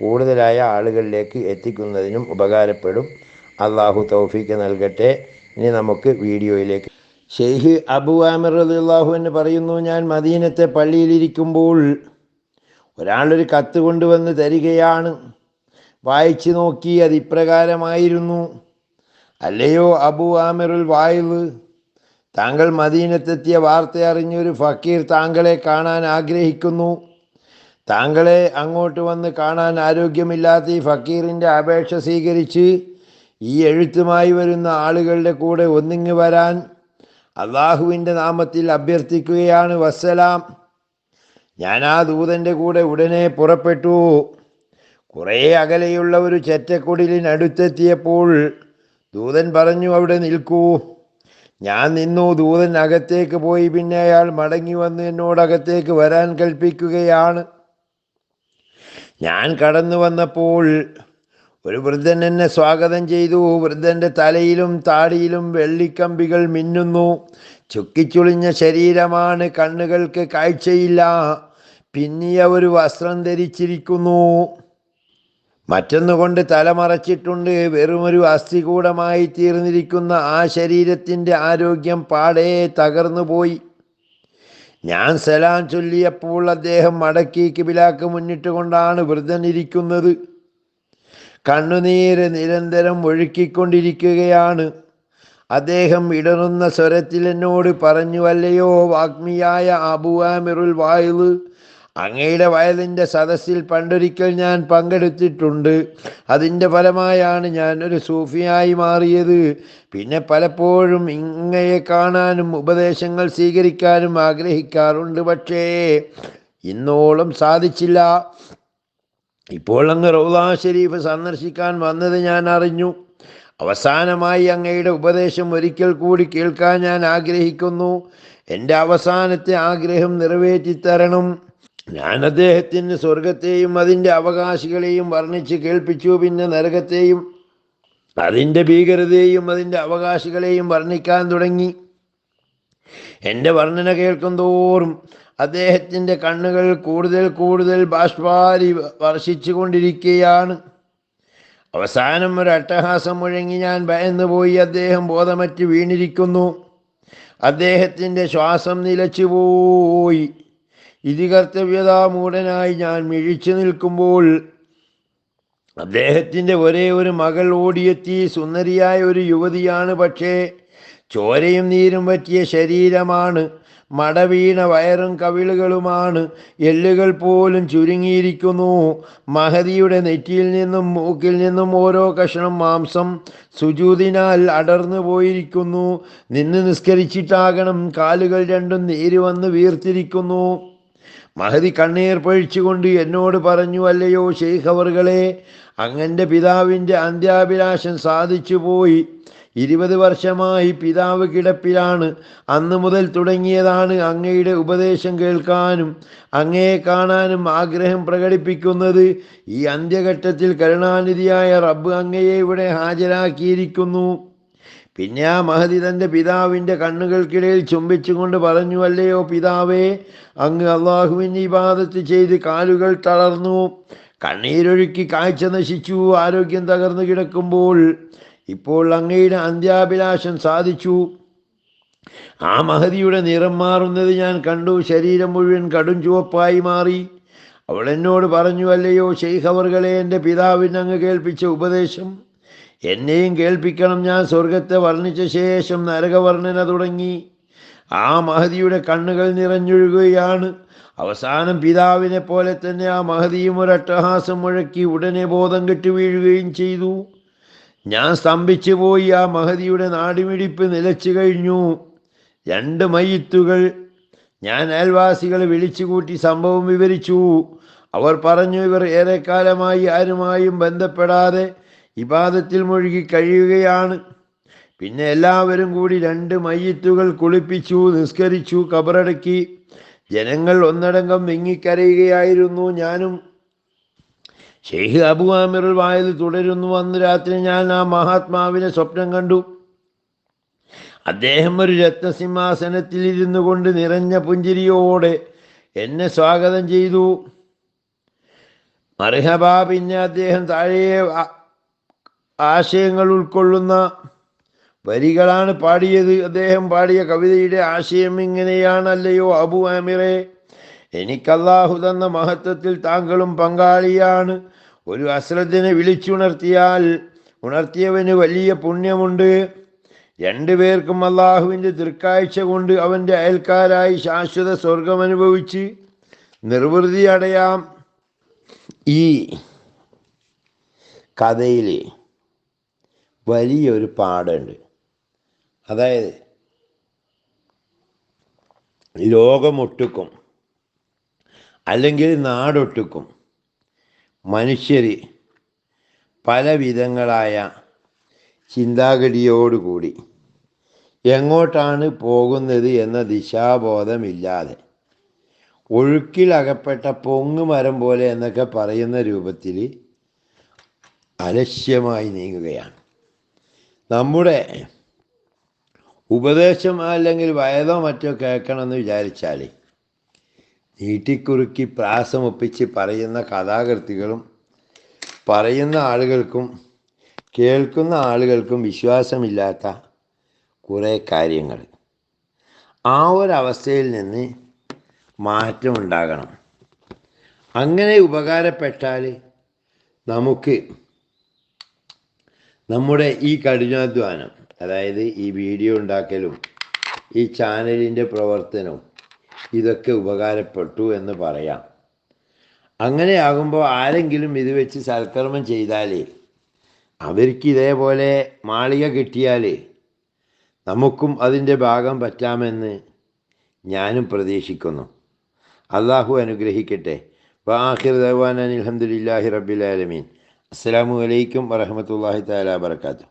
കൂടുതലായ ആളുകളിലേക്ക് എത്തിക്കുന്നതിനും ഉപകാരപ്പെടും. അള്ളാഹു തൗഫീക്ക് നൽകട്ടെ. ഇനി നമുക്ക് വീഡിയോയിലേക്ക്. ഷെയ്ഖ് അബു ആമിർ അള്ളാഹു എന്ന് പറയുന്നു ഞാൻ മദീനത്തെ പള്ളിയിലിരിക്കുമ്പോൾ ഒരാളൊരു കത്ത് കൊണ്ടുവന്ന് തരികയാണ്. വായിച്ചു നോക്കി അത് ഇപ്രകാരമായിരുന്നു. അല്ലയോ അബു ആമിറുൽ വായുവ് താങ്കൾ മദീനത്തെത്തിയ വാർത്ത അറിഞ്ഞൊരു ഫക്കീർ താങ്കളെ കാണാൻ ആഗ്രഹിക്കുന്നു. താങ്കളെ അങ്ങോട്ട് വന്ന് കാണാൻ ആരോഗ്യമില്ലാത്ത ഈ ഫക്കീറിന്റെ അപേക്ഷ സ്വീകരിച്ച് ഈ എഴുത്തുമായി വരുന്ന ആളുകളുടെ കൂടെ ഒന്നിങ്ങ് വരാൻ അള്ളാഹുവിന്റെ നാമത്തിൽ അഭ്യർത്ഥിക്കുകയാണ്. വസ്സലാം. ഞാൻ ആ ദൂതന്റെ കൂടെ ഉടനെ പുറപ്പെട്ടു. കുറേ അകലെയുള്ള ഒരു ചെറ്റക്കുടിലിനടുത്തെത്തിയപ്പോൾ ദൂതൻ പറഞ്ഞു അവിടെ നിൽക്കൂ. ഞാൻ നിന്നു. ദൂതൻ അകത്തേക്ക് പോയി. പിന്നെ അയാൾ മടങ്ങി വന്ന് എന്നോടകത്തേക്ക് വരാൻ കൽപ്പിക്കുകയാണ്. ഞാൻ കടന്നു വന്നപ്പോൾ ഒരു വൃദ്ധൻ എന്നെ സ്വാഗതം ചെയ്തു. വൃദ്ധന്റെ തലയിലും താടിയിലും വെള്ളിക്കമ്പികൾ മിന്നുന്നു. ചുക്കിച്ചുളിഞ്ഞ ശരീരമാണ് കണ്ണുകൾക്ക് കാഴ്ചയില്ല. പിന്നിയ ഒരു വസ്ത്രം ധരിച്ചിരിക്കുന്നു. മറ്റൊന്നുകൊണ്ട് തലമറച്ചിട്ടുണ്ട് വെറുമൊരു അസ്ഥികൂടമായി തീർന്നിരിക്കുന്ന ആ ശരീരത്തിന്റെ ആരോഗ്യം പാടേ തകർന്നു പോയി ഞാൻ സലാം ചൊല്ലിയപ്പോൾ അദ്ദേഹം മടക്കി കിബിലാക്ക് മുന്നിട്ട് കൊണ്ടാണ് വൃദ്ധൻ ഇരിക്കുന്നത് കണ്ണുനീര് നിരന്തരം ഒഴുക്കിക്കൊണ്ടിരിക്കുകയാണ്. അദ്ദേഹം ഇടറുന്ന സ്വരത്തിൽ എന്നോട് പറഞ്ഞു അല്ലയോ വാഗ്മിയായ അബുവാമിറുൽ വായുവ് അങ്ങയുടെ വയലിന്റെ സദസ്സിൽ പണ്ടൊരിക്കൽ ഞാൻ പങ്കെടുത്തിട്ടുണ്ട്. അതിന്റെ ഫലമായാണ് ഞാൻ ഒരു സൂഫിയായി മാറിയത്. പിന്നെ പലപ്പോഴും ഇങ്ങയെ കാണാനും ഉപദേശങ്ങൾ സ്വീകരിക്കാനും ആഗ്രഹിക്കാറുണ്ട്. പക്ഷേ ഇന്നോളം സാധിച്ചില്ല. ഇപ്പോൾ അങ്ങ് റൗദാ ഷെരീഫ് സന്ദർശിക്കാൻ വന്നത് ഞാൻ അറിഞ്ഞു. അവസാനമായി അങ്ങയുടെ ഉപദേശം ഒരിക്കൽ കൂടി കേൾക്കാൻ ഞാൻ ആഗ്രഹിക്കുന്നു. എന്റെ അവസാനത്തെ ആഗ്രഹം നിറവേറ്റിത്തരണം. ഞാൻ അദ്ദേഹത്തിന് സ്വർഗത്തെയും അതിന്റെ അവകാശികളെയും വർണിച്ച് കേൾപ്പിച്ചു. പിന്നെ നരകത്തെയും അതിന്റെ ഭീകരതയെയും അതിന്റെ അവകാശികളെയും വർണിക്കാൻ തുടങ്ങി. എന്റെ വർണന കേൾക്കും തോറും അദ്ദേഹത്തിന്റെ കണ്ണുകൾ കൂടുതൽ കൂടുതൽ ബാഷ്പാരി വർഷിച്ചു കൊണ്ടിരിക്കുകയാണ്. അവസാനം ഒരു അട്ടഹാസം മുഴങ്ങി ഞാൻ ഭയന്നുപോയി അദ്ദേഹം ബോധമറ്റ് വീണിരിക്കുന്നു. അദ്ദേഹത്തിന്റെ ശ്വാസം നിലച്ചുപോയി ഇതികർത്തവ്യതാമൂഢനായി ഞാൻ മിഴിച്ചു നിൽക്കുമ്പോൾ അദ്ദേഹത്തിന്റെ ഒരേ ഒരു മകൾ ഓടിയെത്തി. സുന്ദരിയായ ഒരു യുവതിയാണ്. പക്ഷേ ചോരയും നീരും പറ്റിയ ശരീരമാണ്. മടവീണ വയറും കവിളുകളുമാണ്. എല്ലുകൾ പോലും ചുരുങ്ങിയിരിക്കുന്നു. മഹതിയുടെ നെറ്റിയിൽ നിന്നും മൂക്കിൽ നിന്നും ഓരോ കഷണം മാംസം സുജൂതിനാൽ അടർന്നു പോയിരിക്കുന്നു. നിന്ന് നിസ്കരിച്ചിട്ടാകണം. കാലുകൾ രണ്ടും നീര് വന്ന് വീർത്തിരിക്കുന്നു. മഹതി കണ്ണീർ പഴിച്ചുകൊണ്ട് എന്നോട് പറഞ്ഞു അല്ലയോ ഷെയ്ഖവറുകളെ അങ്ങന്റെ പിതാവിന്റെ അന്ത്യാഭിലാഷം സാധിച്ചു പോയി. ഇരുപത് വർഷമായി പിതാവ് കിടപ്പിലാണ്. അന്ന് മുതൽ തുടങ്ങിയതാണ് അങ്ങയുടെ ഉപദേശം കേൾക്കാനും അങ്ങയെ കാണാനും ആഗ്രഹം പ്രകടിപ്പിക്കുന്നത്. ഈ അന്ത്യഘട്ടത്തിൽ കരുണാനിധിയായ റബ്ബ് അങ്ങയെ ഇവിടെ ഹാജരാക്കിയിരിക്കുന്നു. പിന്നെ ആ മഹതി തന്റെ പിതാവിന്റെ കണ്ണുകൾക്കിടയിൽ ചുംബിച്ചുകൊണ്ട് പറഞ്ഞു അല്ലയോ പിതാവേ അങ്ങ് അള്ളാഹുവിന്റെ ഇബാദത്ത് ചെയ്ത് കാലുകൾ തളർന്നു. കണ്ണീരൊഴുക്കി കാഴ്ച നശിച്ചു ആരോഗ്യം തകർന്നു കിടക്കുമ്പോൾ ഇപ്പോൾ അങ്ങയുടെ അന്ത്യാഭിലാഷം സാധിച്ചു. ആ മഹതിയുടെ നിറം മാറുന്നത് ഞാൻ കണ്ടു. ശരീരം മുഴുവൻ കടും ചുവപ്പായി മാറി. അവൾ എന്നോട് പറഞ്ഞു അല്ലയോ ഷെയ്ഖ് അവർകളെ എന്റെ പിതാവിനങ്ങ് കേൾപ്പിച്ച ഉപദേശം എന്നെയും കേൾപ്പിക്കണം ഞാൻ സ്വർഗത്തെ വർണിച്ച ശേഷം നരകവർണന തുടങ്ങി. ആ മഹതിയുടെ കണ്ണുകൾ നിറഞ്ഞൊഴുകുകയാണ്. അവസാനം പിതാവിനെ പോലെ തന്നെ ആ മഹതിയും ഒരു അട്ടഹാസം മുഴക്കി ഉടനെ ബോധം കെട്ടു വീഴുകയും ചെയ്തു. ഞാൻ സ്തംഭിച്ചു പോയി ആ മഹതിയുടെ നാടിമിടിപ്പ് നിലച്ചു കഴിഞ്ഞു. രണ്ട് മയ്യത്തുകൾ. ഞാൻ അയൽവാസികളെ വിളിച്ചുകൂട്ടി സംഭവം വിവരിച്ചു. അവർ പറഞ്ഞു ഇവർ ഏറെക്കാലമായി ആരുമായും ബന്ധപ്പെടാതെ ഇബാദത്തിൽ മുഴുകി കഴിയുകയാണ്. പിന്നെ എല്ലാവരും കൂടി രണ്ട് മയ്യത്തുകൾ കുളിപ്പിച്ചു നിസ്കരിച്ചു കബറടക്കി ജനങ്ങൾ ഒന്നടങ്കം വിങ്ങിക്കരയുകയായിരുന്നു ഞാനും ഷെയ്ഖ് അബു ആമിറുൽ വായൽ തുടരുന്നു. അന്ന് രാത്രി ഞാൻ ആ മഹാത്മാവിനെ സ്വപ്നം കണ്ടു. അദ്ദേഹം ഒരു രത്നസിംഹാസനത്തിൽ ഇരുന്നു കൊണ്ട് നിറഞ്ഞ പുഞ്ചിരിയോടെ എന്നെ സ്വാഗതം ചെയ്തു. മർഹബ പിന്നെ അദ്ദേഹം താഴെ ആശയങ്ങൾ ഉൾക്കൊള്ളുന്ന വരികളാണ് പാടിയത്. അദ്ദേഹം പാടിയ കവിതയുടെ ആശയം ഇങ്ങനെയാണല്ലയോ അബു ആമിറെ? എനിക്കല്ലാഹു തന്ന മഹത്വത്തിൽ താങ്കളും പങ്കാളിയാണ്. ഒരു അശ്രദ്ധനെ വിളിച്ചുണർത്തിയാൽ ഉണർത്തിയവന് വലിയ പുണ്യമുണ്ട്. രണ്ടുപേർക്കും അള്ളാഹുവിന്റെ തൃക്കാഴ്ച കൊണ്ട് അവന്റെ അയൽക്കാരായി ശാശ്വത സ്വർഗം അനുഭവിച്ച് നിർവൃതി അടയാം. ഈ കഥയിൽ വലിയൊരു പാടുണ്ട്. അതായത് ലോകമൊട്ടുക്കും അല്ലെങ്കിൽ നാടൊട്ടുക്കും മനുഷ്യർ പല വിധങ്ങളായ ചിന്താഗതിയോടുകൂടി എങ്ങോട്ടാണ് പോകുന്നത് എന്ന ദിശാബോധമില്ലാതെ ഒഴുക്കിലകപ്പെട്ട പൊങ്ങുമരം പോലെ എന്നൊക്കെ പറയുന്ന രൂപത്തിൽ അലക്ഷ്യമായി നീങ്ങുകയാണ്. നമ്മുടെ ഉപദേശം അല്ലെങ്കിൽ വയതോ മറ്റോ കേൾക്കണമെന്ന് വിചാരിച്ചാൽ നീട്ടിക്കുറുക്കി പ്രാസമൊപ്പിച്ച് പറയുന്ന കഥാകൃത്തികളും പറയുന്ന ആളുകൾക്കും കേൾക്കുന്ന ആളുകൾക്കും വിശ്വാസമില്ലാത്ത കുറേ കാര്യങ്ങൾ ആ ഒരവസ്ഥയിൽ നിന്ന് മാറ്റമുണ്ടാകണം. അങ്ങനെ ഉപകാരപ്പെട്ടാൽ നമുക്ക് നമ്മുടെ ഈ കഠിനാധ്വാനം അതായത് ഈ വീഡിയോ ഉണ്ടാക്കലും ഈ ചാനലിന്റെ പ്രവർത്തനവും ഇതൊക്കെ ഉപകാരപ്പെട്ടു എന്ന് പറയാം. അങ്ങനെയാകുമ്പോൾ ആരെങ്കിലും ഇത് വെച്ച് സൽക്കർമ്മം ചെയ്താൽ അവർക്ക് ഇതേപോലെ മാളിക കിട്ടിയാൽ നമുക്കും അതിന്റെ ഭാഗം പറ്റാമെന്ന് ഞാനും പ്രതീക്ഷിക്കുന്നു. അള്ളാഹു അനുഗ്രഹിക്കട്ടെ. വാഹിർ ദവാൻ അലഹമുല്ലാഹി റബ്ബിലാലമീൻ അസ്സാം വലൈക്കും വരഹമത്തല്ലാഹി താല വാബർക്കാത്തു